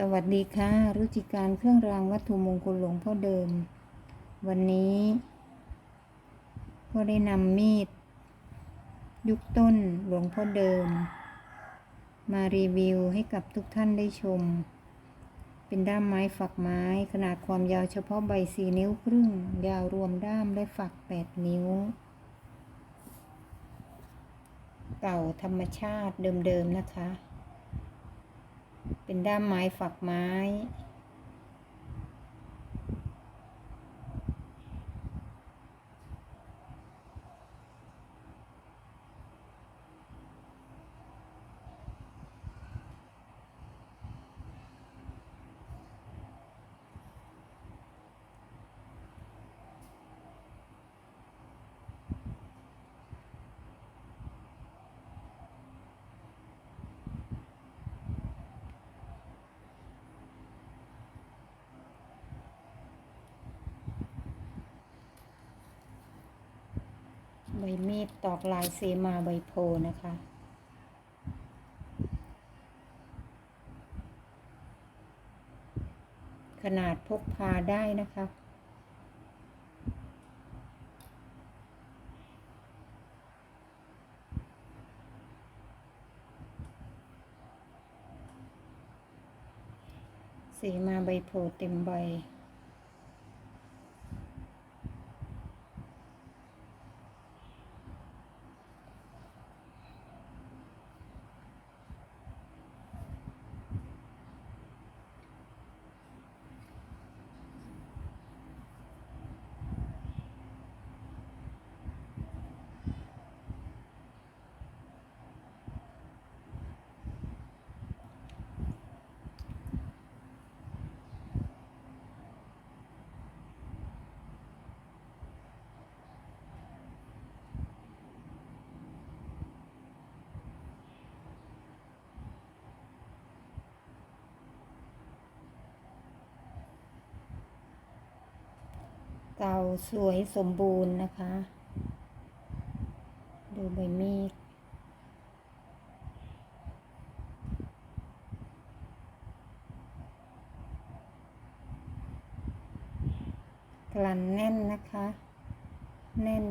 สวัสดีค่ะ รุจิการเครื่องรางวัตถุมงคลหลวงพ่อเดิม วันนี้ก็ได้นำมีด ยุคต้นหลวงพ่อเดิม มารีวิวให้กับทุกท่านได้ชม เป็นด้ามไม้ฝักไม้ ขนาดความยาวเฉพาะใบสี่นิ้วครึ่ง ยาวรวมด้ามและฝักแปดนิ้ว เก่าธรรมชาติเดิมๆนะคะ เป็นด้ามไม้ฝักไม้ ใบมีดตอกลายเซมาใบโพนะคะ ขนาดพกพาได้นะคะเสมาใบโพเต็มใบ เก่าสวยสมบูรณ์นะคะ ดูใบมีดกลั่นแน่นนะคะ แน่น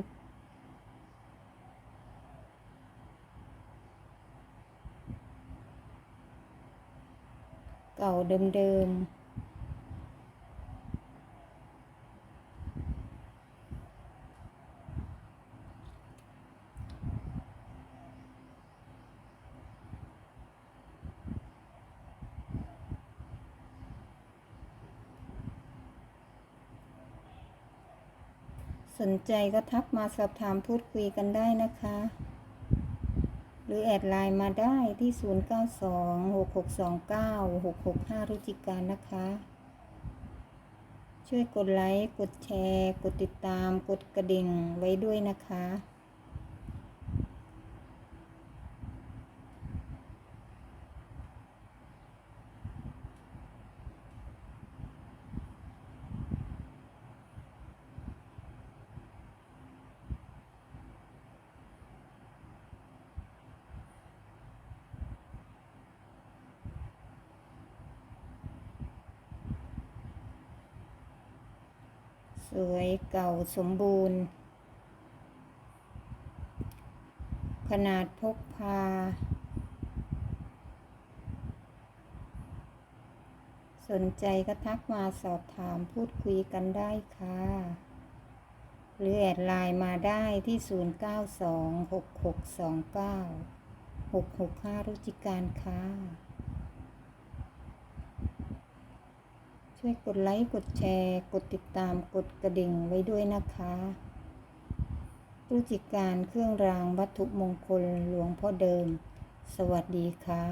เก่าเดิมๆ สนใจก็ทักมาสอบถามพูดคุยกันได้นะคะ หรือแอดไลน์มาได้ที่ 0926629665 รุจิการนะคะ ช่วยกดไลค์ กดแชร์ กดติดตาม กดกระดิ่งไว้ด้วยนะคะ วยเก่าสมบูรณ์ ขนาดพกพา สนใจก็ทักมาสอบถามพูดคุยกันได้ค่ะ หรือแอดไลน์มาได้ที่ 0926629665 รุจิการค่ะ ช่วยกดไลค์ กดแชร์ กดติดตาม กดกระดิ่งไว้ด้วยนะคะรู้จิการเครื่องรางวัตถุมงคลหลวงพ่อเดิม สวัสดีค่ะ